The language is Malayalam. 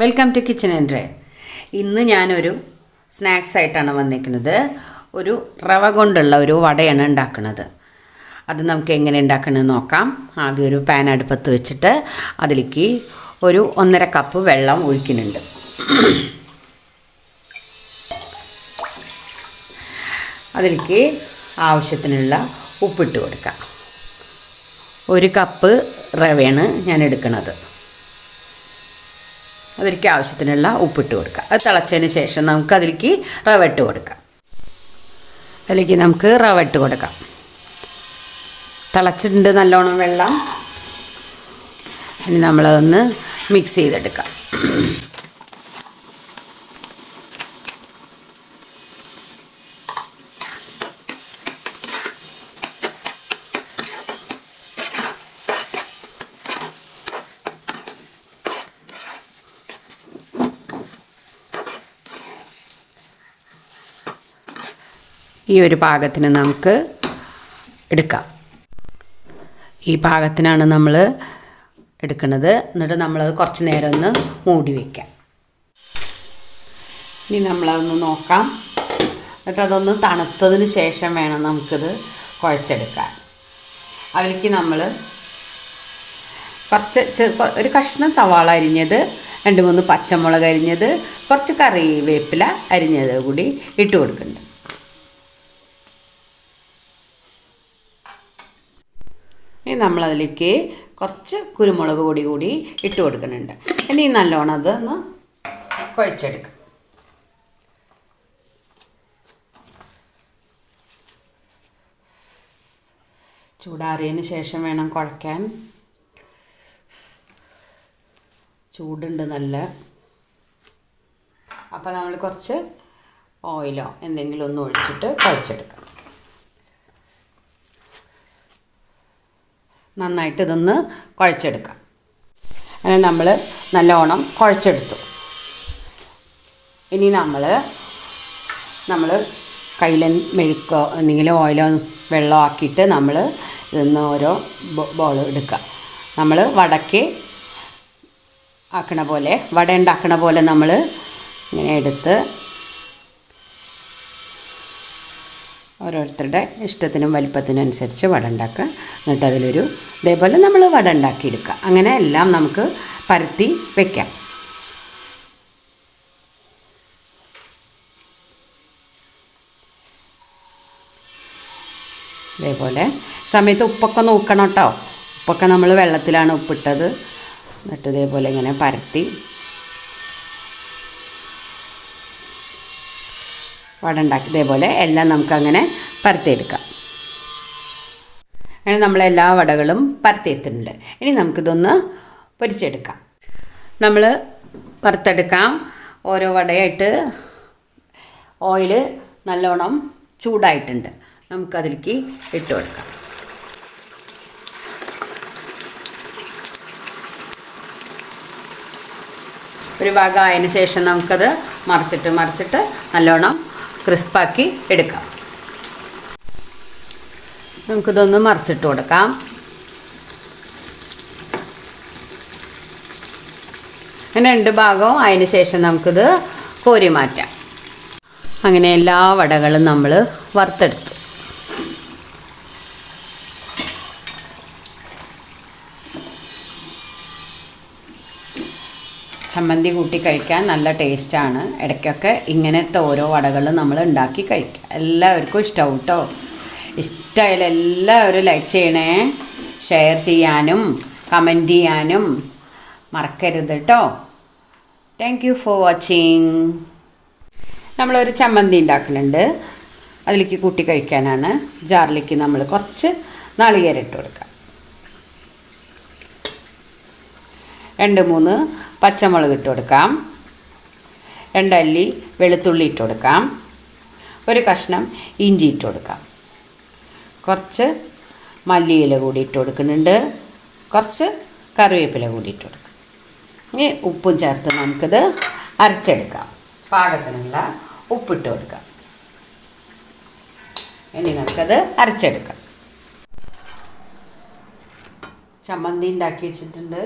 വെൽക്കം ടു കിച്ചൻ എന്റെ ഇന്ന് ഞാനൊരു സ്നാക്സ് ആയിട്ടാണ് വന്നിരിക്കുന്നത്. ഒരു റവ കൊണ്ടുള്ള ഒരു വടയാണ് ഉണ്ടാക്കുന്നത്. അത് നമുക്ക് എങ്ങനെ ഉണ്ടാക്കണമെന്ന് നോക്കാം. ആദ്യം ഒരു പാൻ അടുപ്പത്ത് വെച്ചിട്ട് അതിലേക്ക് ഒരു ഒന്നര കപ്പ് വെള്ളം ഒഴിക്കുന്നുണ്ട്. അതിലേക്ക് ആവശ്യത്തിനുള്ള ഉപ്പിട്ട് കൊടുക്കാം. ഒരു കപ്പ് റവയാണ് ഞാൻ എടുക്കുന്നത്. അതിലേക്ക് ആവശ്യത്തിനുള്ള ഉപ്പിട്ട് കൊടുക്കുക. അത് തിളച്ചതിന് ശേഷം നമുക്ക് അതിലേക്ക് റവ ഇട്ട് കൊടുക്കാം. അതിലേക്ക് നമുക്ക് റവ ഇട്ട് കൊടുക്കാം. തിളച്ചിട്ടുണ്ട് നല്ലോണം വെള്ളം. ഇനി നമ്മളതൊന്ന് മിക്സ് ചെയ്തെടുക്കാം. ഈ ഒരു പാകത്തിന് നമുക്ക് എടുക്കാം. ഈ പാകത്തിനാണ് നമ്മൾ എടുക്കുന്നത്. എന്നിട്ട് നമ്മളത് കുറച്ച് നേരം ഒന്ന് മൂടി വയ്ക്കാം ഇനി നമ്മളതൊന്ന് നോക്കാം. എന്നിട്ട് അതൊന്ന് തണുത്തതിന് ശേഷം വേണം നമുക്കിത് കുഴച്ചെടുക്കാൻ. അതിലേക്ക് നമ്മൾ കുറച്ച് ഒരു കഷ്ണം സവാള അരിഞ്ഞത് രണ്ട് മൂന്ന് പച്ചമുളക് അരിഞ്ഞത് കുറച്ച് കറിവേപ്പില അരിഞ്ഞത് കൂടി ഇട്ട് കൊടുക്കുന്നുണ്ട്. ഇനി നമ്മളതിലേക്ക് കുറച്ച് കുരുമുളക് പൊടി കൂടി ഇട്ട് കൊടുക്കുന്നുണ്ട്. ഇനി നല്ലോണം അത് ഒന്ന് കുഴച്ചെടുക്കും. ചൂടാറിയതിന് ശേഷം വേണം കുഴക്കാൻ ചൂടുണ്ട് നല്ല. അപ്പോൾ നമ്മൾ കുറച്ച് ഓയിലോ എന്തെങ്കിലും ഒന്ന് ഒഴിച്ചിട്ട് കുഴച്ചെടുക്കാം. നന്നായിട്ട് ഇതൊന്ന് കുഴച്ചെടുക്കാം. അങ്ങനെ നമ്മൾ നല്ലോണം കുഴച്ചെടുത്തു. ഇനി നമ്മൾ നമ്മൾ കയ്യിൽ മെഴുക്കോ എന്തെങ്കിലും ഓയിലോ വെള്ളമോ ആക്കിയിട്ട് നമ്മൾ ഇതൊന്ന് ഓരോ ബോൾ എടുക്കുക നമ്മൾ വടക്ക് ആക്കണ പോലെ വട ഉണ്ടാക്കണ പോലെ നമ്മൾ ഇങ്ങനെ എടുത്ത് ഓരോരുത്തരുടെ ഇഷ്ടത്തിനും വലിപ്പത്തിനും അനുസരിച്ച് വട ഉണ്ടാക്കുക എന്നിട്ട് അതിലൊരു ഇതേപോലെ നമ്മൾ വട ഉണ്ടാക്കിയെടുക്കുക അങ്ങനെ എല്ലാം നമുക്ക് പരത്തി വയ്ക്കാം ഇതേപോലെ സമയത്ത് ഉപ്പൊക്കെ നോക്കണം കേട്ടോ. ഉപ്പൊക്കെ നമ്മൾ വെള്ളത്തിലാണ് ഉപ്പിട്ടത്. എന്നിട്ട് ഇതേപോലെ ഇങ്ങനെ പരത്തി വട ഉണ്ടാക്കി ഇതേപോലെ എല്ലാം നമുക്കങ്ങനെ പരത്തിയെടുക്കാം. അങ്ങനെ നമ്മൾ എല്ലാ വടകളും പരത്തിയെടുത്തിട്ടുണ്ട്. ഇനി നമുക്കിതൊന്ന് പൊരിച്ചെടുക്കാം. നമ്മൾ വറുത്തെടുക്കാം. ഓരോ വടയായിട്ട് ഓയിൽ നല്ലോണം ചൂടായിട്ടുണ്ട്. നമുക്കതിലേക്ക് ഇട്ട് കൊടുക്കാം. ഒരു ഭാഗം ആയതിന് ശേഷം നമുക്കത് മറിച്ചിട്ട് മറിച്ചിട്ട് നല്ലോണം ക്രിസ്പാക്കി എടുക്കാം. നമുക്കിതൊന്ന് മറിച്ചിട്ട് കൊടുക്കാം. അങ്ങനെ രണ്ട് ഭാഗവും അതിന് ശേഷം നമുക്കിത് കോരി മാറ്റാം. അങ്ങനെ എല്ലാ വടകളും നമ്മൾ വറുത്തെടുത്തു. ചമ്മന്തി കൂട്ടി കഴിക്കാൻ നല്ല ടേസ്റ്റാണ്. ഇടയ്ക്കൊക്കെ ഇങ്ങനത്തെ ഓരോ വടകൾ നമ്മൾ ഉണ്ടാക്കി കഴിക്കുക എല്ലാവർക്കും ഇഷ്ടമാവും കേട്ടോ ഇഷ്ടമായാലും എല്ലാവരും ലൈക്ക് ചെയ്യണേ. ഷെയർ ചെയ്യാനും കമന്റ് ചെയ്യാനും മറക്കരുത് കേട്ടോ താങ്ക് യു ഫോർ വാച്ചിങ് നമ്മളൊരു ചമ്മന്തി ഉണ്ടാക്കുന്നുണ്ട് അതിലേക്ക് കൂട്ടി കഴിക്കാനാണ്. ജാറിലേക്ക് നമ്മൾ കുറച്ച് നാളികേരം ഇട്ട് കൊടുക്കാം രണ്ട് മൂന്ന്. പച്ചമുളക് ഇട്ട് കൊടുക്കാം. രണ്ടല്ലി വെളുത്തുള്ളി ഇട്ട് കൊടുക്കാം. ഒരു കഷ്ണം ഇഞ്ചി ഇട്ട് കൊടുക്കാം. കുറച്ച് മല്ലിയില കൂടി ഇട്ട് കൊടുക്കുന്നുണ്ട്. കുറച്ച് കറിവേപ്പില കൂടി ഇട്ട് കൊടുക്കാം. ഇനി ഉപ്പും ചേർത്ത് നമുക്കിത് അരച്ചെടുക്കാം. പാകത്തിനുള്ള ഉപ്പിട്ട് കൊടുക്കാം. ഇനി നമുക്കത് അരച്ചെടുക്കാം. ചമ്മന്തി ഉണ്ടാക്കി വെച്ചിട്ടുണ്ട്.